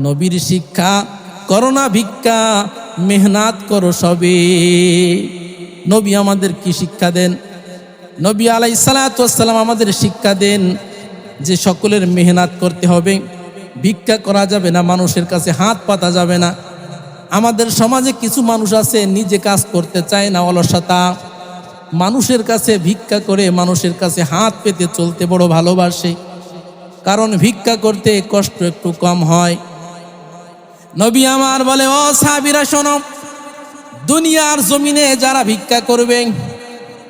নবীর শিক্ষা, করোনা ভিক্ষা, মেহনাত করো সবে। নবী আমাদের কি শিক্ষা দেন? নবী আলাই সালাতাম আমাদের শিক্ষা দেন যে সকলের মেহনাত করতে হবে। ভিক্ষা করা যাবে না, মানুষের কাছে হাত পাতা যাবে না। আমাদের সমাজে কিছু মানুষ আছে, নিজে কাজ করতে চায় না অলসতা। মানুষের কাছে ভিক্ষা করে মানুষের কাছে হাত পেতে চলতে বড় ভালোবাসে। কারণ ভিক্ষা করতে কষ্ট একটু কম হয়। নবী আমার বলে, ও সাবিরা শোনো। দুনিয়ার জমিনে যারা ভিক্ষা করবে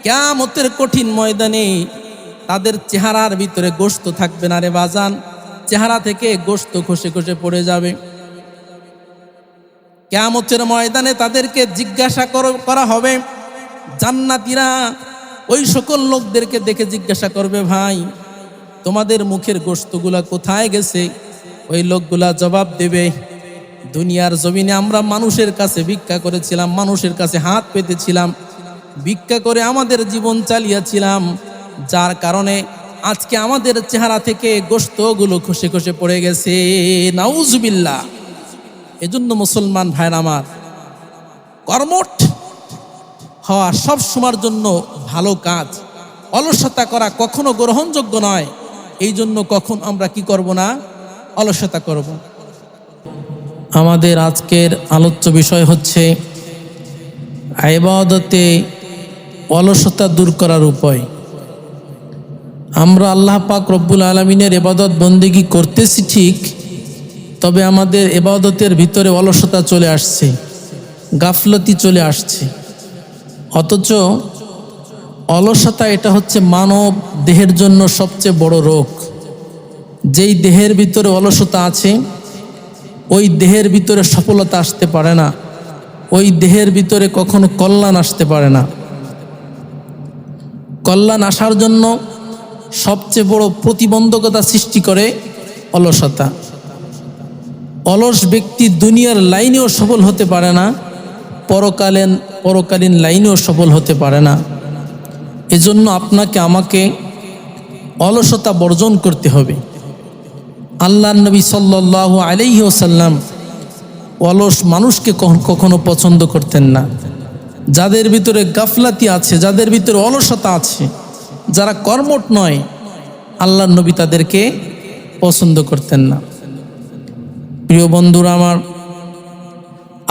কেমতের কঠিন ময়দানে তাদের চেহারার ভিতরে গোস্ত থাকবে না রে বাজান। চেহারা থেকে গোস্ত খসে খসে পড়ে যাবে। কেমতের ময়দানে তাদেরকে জিজ্ঞাসা কর- করা হবে, জান্নাতিরা ওই সকল লোকদেরকে দেখে জিজ্ঞাসা করবে, ভাই, তোমাদের মুখের গোস্তগুলা কোথায় গেছে? ওই লোকগুলা জবাব দেবে দুনিয়ার জমিনে আমরা মানুষের কাছে ভিক্ষা করেছিলাম, মানুষের কাছে হাত পেতেছিলাম, ভিক্ষা করে আমাদের জীবন চালিয়েছিলাম, যার কারণে আজকে আমাদের চেহারা থেকে গোস্তগুলো খসে খসে পড়ে গেছে। নাউজবিল্লা এজন্য মুসলমান ভাইয়ের আমার, কর্মঠ হওয়া সব সময়ের জন্য ভালো কাজ, অলসতা করা কখনো গ্রহণযোগ্য নয়। এই জন্য কখন আমরা কি করব না? অলসতা করব। আমাদের আজকের আলোচ্য বিষয় হচ্ছে আইবাদতে অলসতা দূর করার উপায়। আমরা আল্লাহ পাক রব্বুল আলমিনের এবাদত বন্দিগি করতেছি ঠিক, তবে আমাদের এবাদতের ভিতরে অলসতা চলে আসছে, গাফলতি চলে আসছে। অথচ অলসতা এটা হচ্ছে মানব দেহের জন্য সবচেয়ে বড় রোগ। যেই দেহের ভিতরে অলসতা আছে ওই দেহের ভিতরে সফলতা আসতে পারে না। ওই দেহের ভিতরে কখনো কল্যাণ আসতে পারে না। কল্যাণ আসার জন্য সবচেয়ে বড় প্রতিবন্ধকতা সৃষ্টি করে অলসতা। অলস ব্যক্তি দুনিয়ার লাইনেও সফল হতে পারে না, পরকালীন পরকালীন লাইনেও সফল হতে পারে না। এজন্য আপনাকে, আমাকে অলসতা বর্জন করতে হবে। আল্লাহ নবী সাল্লাহ আলাইহি ওসাল্লাম অলস মানুষকে কখনো পছন্দ করতেন না। যাদের ভিতরে গাফলাতি আছে, যাদের ভিতরে অলসতা আছে, যারা কর্মট নয় আল্লাহ নবী তাদেরকে পছন্দ করতেন না। প্রিয় বন্ধুরা আমার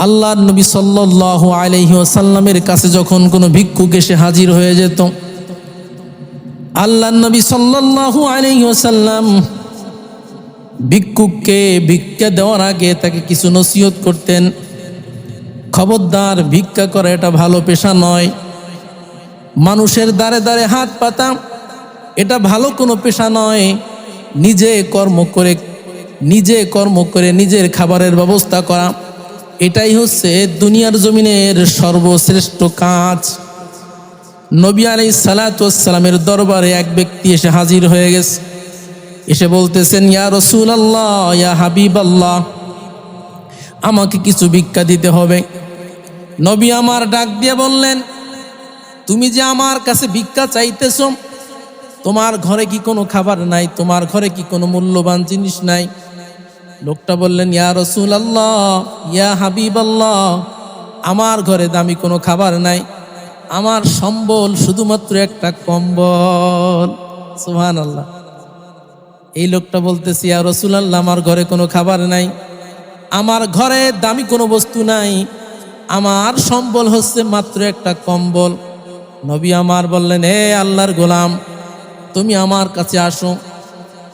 আল্লাহ নবী সাল্লাহ আলহি আসাল্লামের কাছে যখন কোনো ভিক্ষুক এসে হাজির হয়ে যেত আল্লাহ নবী সাল্লাহ আলহি আসাল্লাম ভিক্ষুককে ভিক্ষা দেওয়ার আগে তাকে কিছু নসিহত করতেন। খবরদার ভিক্ষা করা এটা ভালো পেশা নয়। মানুষের দ্বারে দ্বারে হাত পাতা এটা ভালো কোনো পেশা নয়। নিজে কর্ম করে, নিজে কর্ম করে নিজের খাবারের ব্যবস্থা করা, এটাই হচ্ছে দুনিয়ার জমিনের সর্বশ্রেষ্ঠ কাজ। নবী আলাই সালাতামের দরবারে এক ব্যক্তি এসে হাজির হয়ে গেছে। এসে বলতেছেন, ইয়া রসুল আল্লাহ ইয়া হাবিব আল্লাহ আমাকে কিছু ভিক্ষা দিতে হবে। নবী আমার ডাক দিয়ে বললেন, তুমি যে আমার কাছে ভিক্ষা চাইতেছ, তোমার ঘরে কি কোনো খাবার নাই? তোমার ঘরে কি কোনো মূল্যবান জিনিস নাই? লোকটা বললেন, ইয়া রসুল আল্লাহ ইয়া হাবিব আল্লাহ আমার ঘরে দামি কোনো খাবার নাই। আমার সম্বল শুধুমাত্র একটা কম্বল। সুহান আল্লাহ এই লোকটা বলতেছি, ইয়া রসুল আল্লাহ আমার ঘরে কোনো খাবার নাই। আমার ঘরে দামি কোনো বস্তু নাই। আমার সম্বল হচ্ছে মাত্র একটা কম্বল। নবী আমার বললেন হে আল্লাহর গোলাম, তুমি আমার কাছে আসো।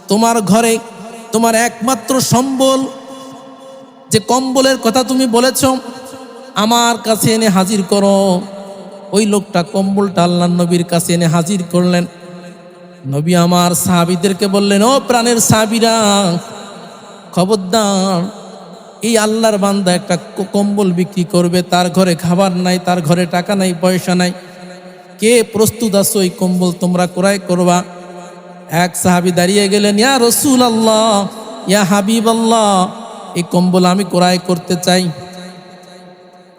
তোমার ঘরে তোমার একমাত্র সম্বল, যে কম্বলের কথা তুমি বলেছ, আমার কাছে এনে হাজির করো। ওই লোকটা কম্বলটা আল্লাহ নবীর কাছে এনে হাজির করলেন। নবী আমার সাহাবিদেরকে বললেন, ও প্রাণের সাহাবিরা, খবরদার। এই আল্লাহর বান্দা একটা কম্বল বিক্রি করবে, তার ঘরে খাবার নাই, তার ঘরে টাকা নাই, পয়সা নাই। কে প্রস্তুত আছো এই কম্বল তোমরা ক্রয় করবা? এক সাহাবি দাঁড়িয়ে গেলেন, ইয়া রসুল আল্লাহ ইয়া হাবিব আল্লাহ এই কম্বল আমি ক্রয় করতে চাই।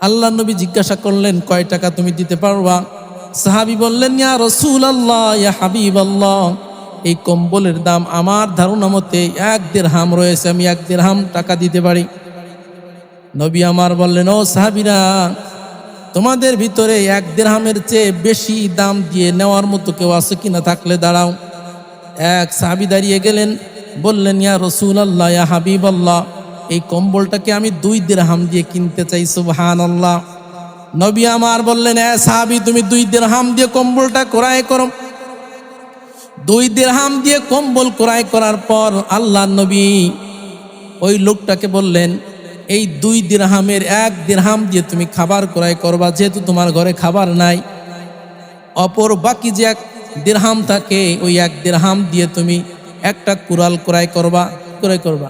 আল্লাহ নবী জিজ্ঞাসা করলেন, কয় টাকা তুমি দিতে পারবা? সাহাবি বললেন, ইয়া রসুল আল্লাহ ইয়া হাবিব আল্লাহ এই কম্বলের দাম আমার ধারণা মতে এক দেড় হাম রয়েছে, আমি এক দেড় হাম টাকা দিতে পারি। নবী আমার বললেন, ও সাহাবিরা, তোমাদের ভিতরে এক দেড়হামের চেয়ে বেশি দাম দিয়ে নেওয়ার মতো কেউ আছে কিনা থাকলে দাঁড়াও। এক সাহাবি দাঁড়িয়ে গেলেন, বললেন, ইয়া রসুল আল্লাহ ইয়া হাবিব আল্লাহ এই কম্বলটাকে আমি দুই দেড়হাম দিয়ে কিনতে চাই সুবহান আল্লাহ নবী আমার বললেন, এ সাহাবি, তুমি দুই দেড়হাম দিয়ে কম্বলটা ক্রয় করো। দুই দেড়হাম দিয়ে কম্বল ক্রয় করার পর আল্লাহ নবী ওই লোকটাকে বললেন, এই দুই দিরহামের এক দিরহাম দিয়ে তুমি খাবার ক্রয় করবা, যেহেতু তোমার ঘরে খাবার নাই। অপর বাকি যে এক দিরহাম থাকে, ওই এক দিরহাম দিয়ে তুমি একটা কুড়াল ক্রয় করবা ক্রয় করবা।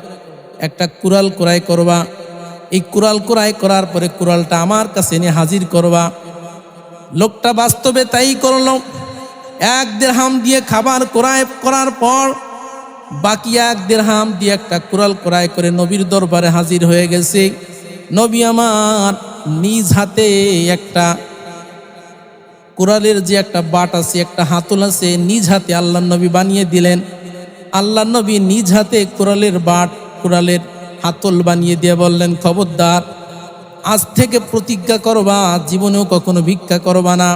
একটা কুড়াল ক্রয় করবা। এই কুড়াল ক্রয় করার পরে কুড়ালটা আমার কাছে এনে হাজির করবা। লোকটা বাস্তবে তাই করল। এক দেড়হাম দিয়ে খাবার ক্রয় করার পর বাকি এক দেড়হাম দিয়ে একটা কুড়াল ক্রয় করে নবীর দরবারে হাজির হয়ে গেছে। নবী আমার নিজ হাতে একটা কুড়ালের যে একটা বাট আছে, একটা হাতল আছে, নিজ হাতে আল্লাহ নবী বানিয়ে দিলেন। আল্লাহ নবী নিজ হাতে কুড়ালের বাট, কুড়ালের হাতল বানিয়ে দিয়ে বললেন, খবরদার, আজ থেকে প্রতিজ্ঞা করবা, জীবনেও কখনো ভিক্ষা করবা না।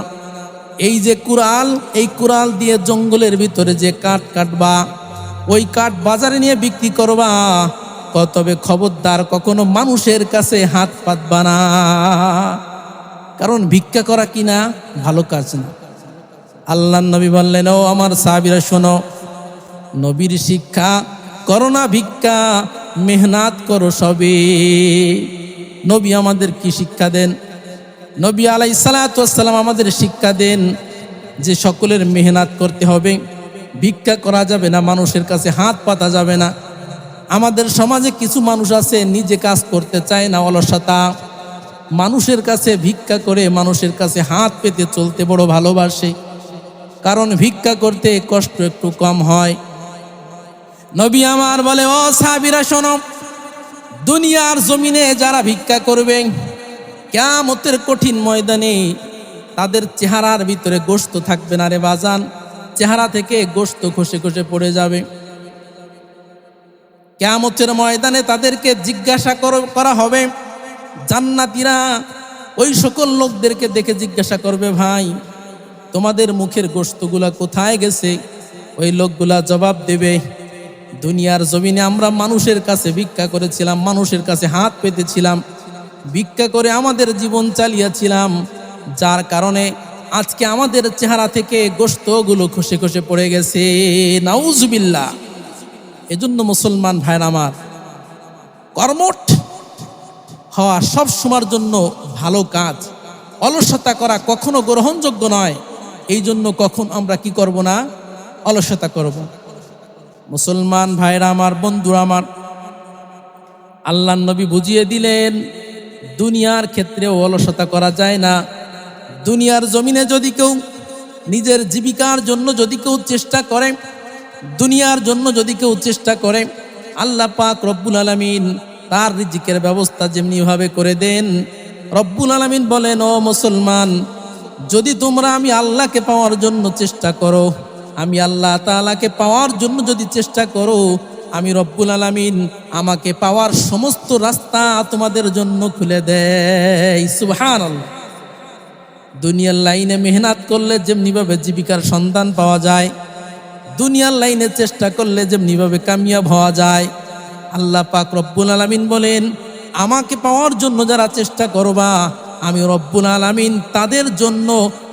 এই যে কুড়াল, এই কুড়াল দিয়ে জঙ্গলের ভিতরে যে কাঠ কাটবা, ওই কাঠ বাজারে নিয়ে বিক্রি করবা, তবে খবরদার, কখনো মানুষের কাছে হাত পাতবা না। কারণ ভিক্ষা করা কি না? ভালো কাজ না। আল্লাহ নবী বললেন, ও আমার সাহাবিরা, শোনো, নবীর শিক্ষা, করোনা ভিক্ষা মেহনাত করো সবে নবী আমাদের কি শিক্ষা দেন? নবী আলাই সালাতাম আমাদের শিক্ষা দেন যে সকলের মেহনাত করতে হবে। ভিক্ষা করা যাবে না, মানুষের কাছে হাত পাতা যাবে না। আমাদের সমাজে কিছু মানুষ আছে, নিজে কাজ করতে চায় না অলসতা। মানুষের কাছে ভিক্ষা করে মানুষের কাছে হাত পেতে চলতে বড় ভালোবাসে। কারণ ভিক্ষা করতে কষ্ট একটু কম হয়। নবী আমার বলে, ও সাবিরা শোনো। দুনিয়ার জমিনে যারা ভিক্ষা করবে কেমতের কঠিন ময়দানে তাদের চেহারার ভিতরে গোস্ত থাকবে না রে বাজান। চেহারা থেকে গোস্ত খসে খসে পড়ে যাবে। কেমতের ময়দানে তাদেরকে জিজ্ঞাসা কর- করা হবে, জান্নাতিরা ওই সকল লোকদেরকে দেখে জিজ্ঞাসা করবে, ভাই, তোমাদের মুখের গোস্তগুলা কোথায় গেছে? ওই লোকগুলা জবাব দেবে দুনিয়ার জমিনে আমরা মানুষের কাছে ভিক্ষা করেছিলাম, মানুষের কাছে হাত পেতেছিলাম, ভিক্ষা করে আমাদের জীবন চালিয়েছিলাম, যার কারণে আজকে আমাদের চেহারা থেকে গোস্তগুলো খসে খসে পড়ে গেছে। নাউজবিল্লা এজন্য মুসলমান ভাইয়ের আমার, কর্মঠ হওয়া সব সময়ের জন্য ভালো কাজ, অলসতা করা কখনো গ্রহণযোগ্য নয়। এই জন্য কখন আমরা কি করব না? অলসতা করব। মুসলমান ভাইরা আমার, বন্ধুরা আমার আল্লাহ নবী বুঝিয়ে দিলেন, দুনিয়ার ক্ষেত্রেও অলসতা করা যায় না। দুনিয়ার জমিনে যদি কেউ নিজের জীবিকার জন্য যদি কেউ চেষ্টা করে, দুনিয়ার জন্য যদি কেউ চেষ্টা করে, আল্লাহ পাক রব্বুল আলমিন তার রিজিকের ব্যবস্থা যেমনিভাবে করে দেন। রব্বুল আলমিন বলেন, ও মুসলমান, যদি তোমরা আমি আল্লাহকে পাওয়ার জন্য চেষ্টা করো আমি আল্লাহ তাআলাকে পাওয়ার জন্য যদি চেষ্টা করো, আমি রব্বুল আলামিন আমাকে পাওয়ার সমস্ত রাস্তা তোমাদের জন্য খুলে দেয়। সুবহানাল্লাহ। দুনিয়ার লাইনে মেহনত করলে যেমনিভাবে জীবিকার সন্ধান পাওয়া যায়, দুনিয়ার লাইনে চেষ্টা করলে যেমনিভাবে কামিয়াব হওয়া যায়। আল্লাহ পাক রব্বুল আলামিন বলেন, আমাকে পাওয়ার জন্য যারা চেষ্টা করবা, আমি রব্বুল আলামিন তাদের জন্য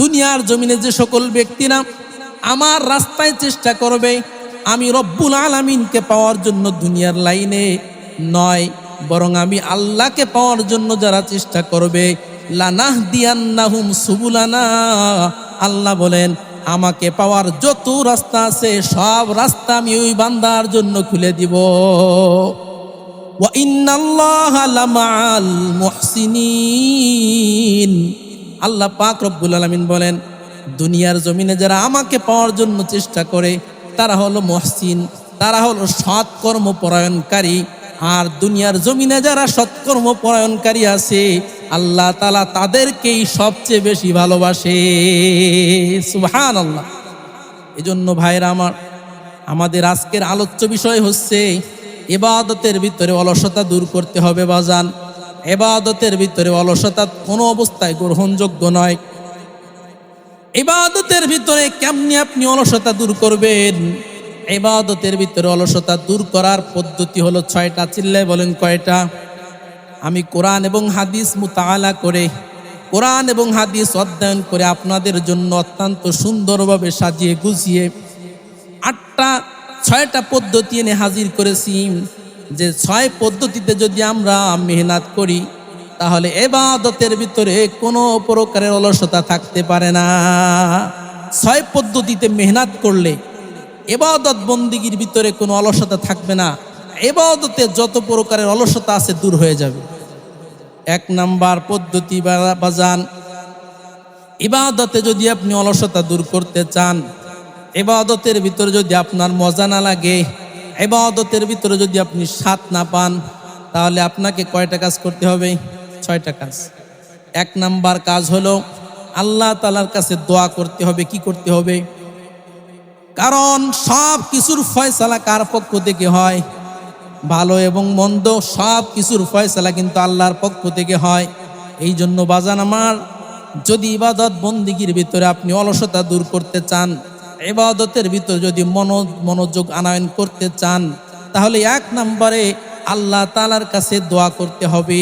দুনিয়ার জমিনে যে সকল ব্যক্তিরা আমার রাস্তায় চেষ্টা করবে, আমি রব্বুল আলমিনকে পাওয়ার জন্য দুনিয়ার লাইনে নয়, বরং আমি আল্লাহকে পাওয়ার জন্য যারা চেষ্টা করবে লানাহ দিয়ান্নাহুম সুবুলানা। আল্লাহ বলেন, আমাকে পাওয়ার যত রাস্তা আছে, সব রাস্তা আমি ওই বান্দার জন্য খুলে দিব। ওয়া ইন্নাল্লাহ লামাল মুহসিনিন। আল্লাহ পাক রব্বুল আলমিন বলেন, দুনিয়ার জমিনে যারা আমাকে পাওয়ার জন্য চেষ্টা করে, তারা হলো মহসিন, তারা হলো সৎকর্ম পরায়ণকারী আর দুনিয়ার জমিনে যারা সৎকর্ম পরায়ণকারী আছে, আল্লাহ তালা তাদেরকেই সবচেয়ে বেশি ভালোবাসে। সুবহান আল্লাহ এই জন্য ভাইরা আমার, আমাদের আজকের আলোচ্য বিষয় হচ্ছে এবাদতের ভিতরে অলসতা দূর করতে হবে, বাজান। এবাদতের ভিতরে অলসতা কোনো অবস্থায় গ্রহণযোগ্য নয়। এবাদতের ভিতরে কেমনি আপনি অলসতা দূর করবেন? এবাদতের ভিতরে অলসতা দূর করার পদ্ধতি হলো ছয়টা। চিল্লায় বলেন কয়টা? আমি কোরআন এবং হাদিস মুতালা করে, কোরআন এবং হাদিস অধ্যয়ন করে আপনাদের জন্য অত্যন্ত সুন্দরভাবে সাজিয়ে গুছিয়ে আটটা, ছয়টা পদ্ধতি এনে হাজির করেছি। যে ছয় পদ্ধতিতে যদি আমরা মেহনত করি, তাহলে এবাদতের ভিতরে কোনো প্রকারের অলসতা থাকতে পারে না। ছয় পদ্ধতিতে মেহনত করলে এবাদত বন্দিগির ভিতরে কোনো অলসতা থাকবে না। এবাদতে যত প্রকারের অলসতা আছে দূর হয়ে যাবে। এক নাম্বার পদ্ধতি বাজান ইবাদতে যদি আপনি অলসতা দূর করতে চান, এবাদতের ভিতরে যদি আপনার মজা না লাগে এবাদতের ভিতরে যদি আপনি স্বাদ না পান, তাহলে আপনাকে কয়টা কাজ করতে হবে? ছয়টা কাজ। এক নাম্বার কাজ হলো আল্লাহ তালার কাছে দোয়া করতে হবে। কি করতে হবে? কারণ সব কিছুর ফয়সালা কার পক্ষ থেকে হয়? ভালো এবং মন্দ সব কিছুর ফয়সালা কিন্তু আল্লাহর পক্ষ থেকে হয়। এই জন্য বাজান আমার, যদি ইবাদত বন্দিগির ভিতরে আপনি অলসতা দূর করতে চান ইবাদতের ভিতরে যদি মন, মনোযোগ আনয়ন করতে চান, তাহলে এক নম্বরে আল্লাহ তালার কাছে দোয়া করতে হবে।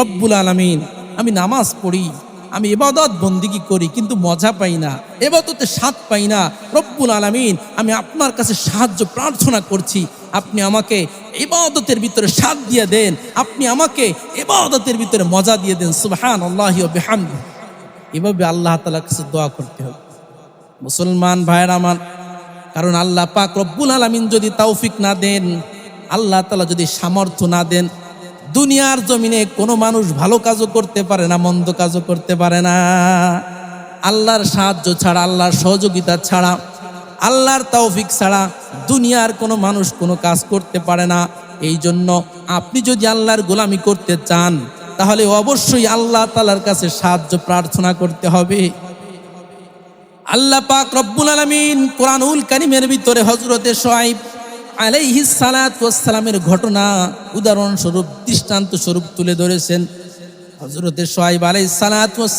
রব্বুল আলমিন, আমি নামাজ পড়ি, আমি এবাদত বন্দিগি করি, কিন্তু মজা পাই না এবাদতে স্বাদ পাই না। রব্বুল আলামিন, আমি আপনার কাছে সাহায্য, প্রার্থনা করছি, আপনি আমাকে এবাদতের ভিতরে স্বাদ দিয়ে দেন, আপনি আমাকে এবাদতের ভিতরে মজা দিয়ে দেন। সুবহান আল্লাহ বেহামদ এভাবে আল্লাহ তালার কাছে দোয়া করতে হবে। মুসলমান ভাইয়ের আমার, কারণ আল্লাহ পাক রব্বুল আলামিন যদি তৌফিক না দেন, আল্লাহ তালা যদি সামর্থ্য না দেন, দুনিয়ার জমিনে কোনো মানুষ ভালো কাজও করতে পারে না, মন্দ কাজও করতে পারে না। আল্লাহর সাহায্য ছাড়া, আল্লাহর সহযোগিতা ছাড়া, আল্লাহর তৌফিক ছাড়া দুনিয়ার কোনো মানুষ কোনো কাজ করতে পারে না। এই জন্য আপনি যদি আল্লাহর গোলামি করতে চান, তাহলে অবশ্যই আল্লাহ তালার কাছে সাহায্য প্রার্থনা করতে হবে। আল্লাহ পাক রব্বুল আলমিন কোরআনুল কারিমের ভিতরে হজরতে সোয়াইব আলাইহি সালামের ঘটনা উদাহরণস্বরূপ, দৃষ্টান্ত স্বরূপ তুলে ধরেছেন। হজরতে সোয়াইব আলাই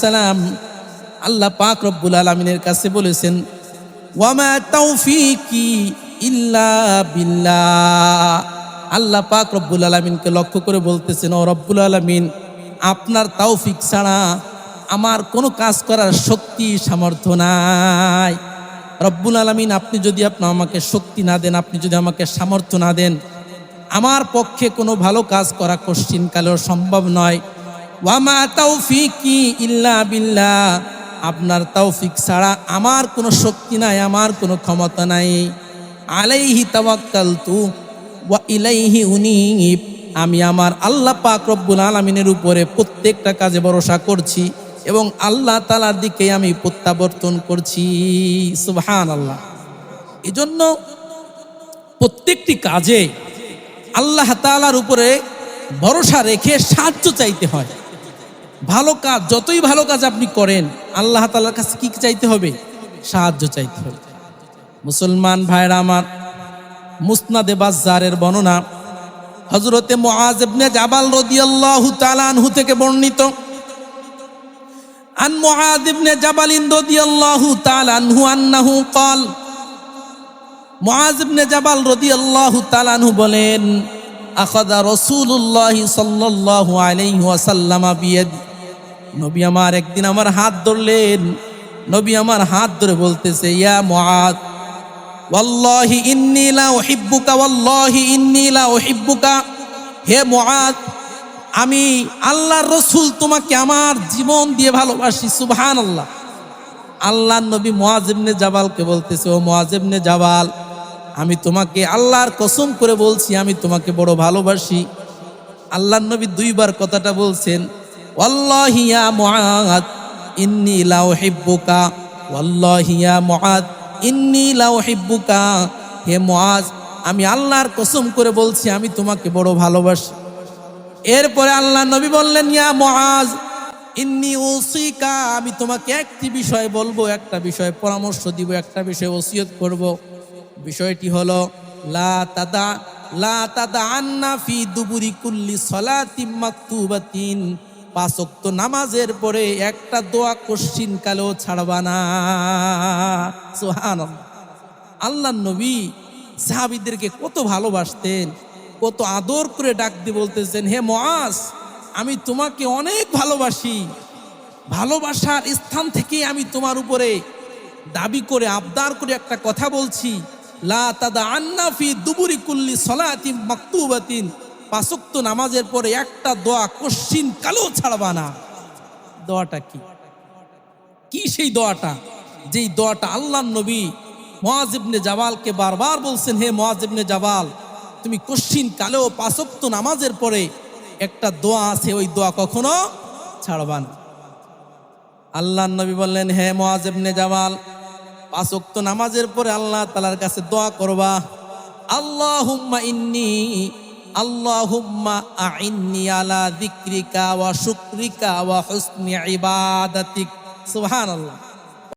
সালাম আল্লাহ পাক রব্বুল আলমিনের কাছে বলেছেন, ওয়ামা তৌফিকি ইল্লা বিল্লাহ। আল্লাহ পাক রব্বুল আলমিনকে লক্ষ্য করে বলতেছেন, ও রব্বুল আলমিন, আপনার তৌফিক ছাড়া আমার কোনো কাজ করার শক্তি, সামর্থ্য নাই। রব্বুল আলমিন, আপনি যদি আপনি আমাকে শক্তি না দেন, আপনি যদি আমাকে সামর্থ্য না দেন, আমার পক্ষে কোনো ভালো কাজ করা কশ্চিন কালেও সম্ভব নয়। ওয়ামা তৌফিকি ইল্লা বিল্লা আপনার তৌফিক ছাড়া আমার কোনো শক্তি নাই, আমার কোনো ক্ষমতা নাই। আলাইহি তাওয়াক্কালতু ওয়া ইলাইহি উনিব, আমি আমার আল্লাহ পাক রব্বুল আলমিনের উপরে প্রত্যেকটা কাজে ভরসা করছি। এবং আল্লাহ তালার দিকে আমি প্রত্যাবর্তন করছি। সুবহান আল্লাহ এই জন্য প্রত্যেকটি কাজে আল্লাহ তালার উপরে ভরসা রেখে সাহায্য চাইতে হয়। ভালো কাজ, যতই ভালো কাজ আপনি করেন, আল্লাহ তালার কাছে কি চাইতে হবে? সাহায্য চাইতে হবে। মুসলমান ভাইরা আমার, মুসনাদে বাজারের বর্ণনা হজরতে মুআজ ইবনে জাবাল রাদিয়াল্লাহু তাআলা আনহু থেকে বর্ণিত। عن معاذ بن جبل رضي الله تعالى عنه أنه قال معاذ بن جبل رضي الله تعالى عنه বলেন أخذ رسول الله صلى الله عليه وسلم بيد নবী আমার একদিন আমার হাত ধরলেন নবী আমার হাত ধরে বলতেছে ইয়া মুআদ ওয়াল্লাহি ইন্নী লা উহিব্বুকা ওয়াল্লাহি ইন্নী লা উহিব্বুকা হে মুআদ আমি আল্লাহর রসুল তোমাকে আমার জীবন দিয়ে ভালোবাসি সুবহান আল্লাহ আল্লাহ নবী মোয়াজেবনে জাবালকে বলতেছে, ও মোয়াজেবনে জাবাল, আমি তোমাকে আল্লাহর কসম করে বলছি, আমি তোমাকে বড় ভালোবাসি। আল্লাহ নবী দুইবার কথাটা বলছেন, ওয়াল্লাহি ইয়া মুআদ, ইন্নী লা উহিব্বুকা ওয়াল্লাহি ইয়া মুআদ, ইন্নী লা উহিব্বুকা হে মুআজ, আমি আল্লাহর কসম করে বলছি, আমি তোমাকে বড় ভালোবাসি। এরপরে আল্লাহ নবী বললেন, ইয়া মুআজ, ইন্নী উসিকা, আমি তোমাকে একটি বিষয় বলব, একটা বিষয় পরামর্শ দিব, একটা বিষয় ওসিয়ত করব। বিষয়টি হলো, লা তাদা লা তাদা আন্না ফি দুবুরি কুল্লি সলাতিম মাকতুবাতিন পাঁচক্ত নামাজের পরে একটা দোয়া কশ্চিন কালেও ছাড়বা না। সুবহানাল্লাহ। আল্লাহ নবী সাহাবিদেরকে কত ভালোবাসতেন। কত আদর করে ডাক দিয়ে বলতেছেন, হে মহাস, আমি তোমাকে অনেক ভালোবাসি। ভালোবাসার স্থান থেকে আমি তোমার উপরে দাবি করে, আবদার করে একটা কথা বলছি। লা তাদা আন্না ফি দুবুরি কুল্লি সলাতিন মাকতুবাতিন। পাঁচক্ত নামাজের পরে একটা দোয়া কশ্চিন কালো ছাড়বা না। দোয়াটা কি? কি সেই দোয়াটা? যেই দোয়াটা আল্লাহ নবী মোয়াজিবনে জাবালকে বারবার বলছেন, হে মোয়াজিবনে জাবাল তুমি কশ্চিন কালেও পাঁচক্ত নামাজের পরে একটা দোয়া আছে, ওই দোয়া কখনো ছাড়বান আল্লাহ নবী বললেন, হে মোয়াজিবনে জামাল, পাঁচক্ত নামাজের পরে আল্লাহ তালার কাছে দোয়া করবা। আল্লাহুম্মা ইন্নি, আল্লাহুম্মা আইন্নি আলা যিকরিকা ওয়া শুকরিকা ওয়া হুসনি ইবাদাতিক। সুবহানাল্লাহ।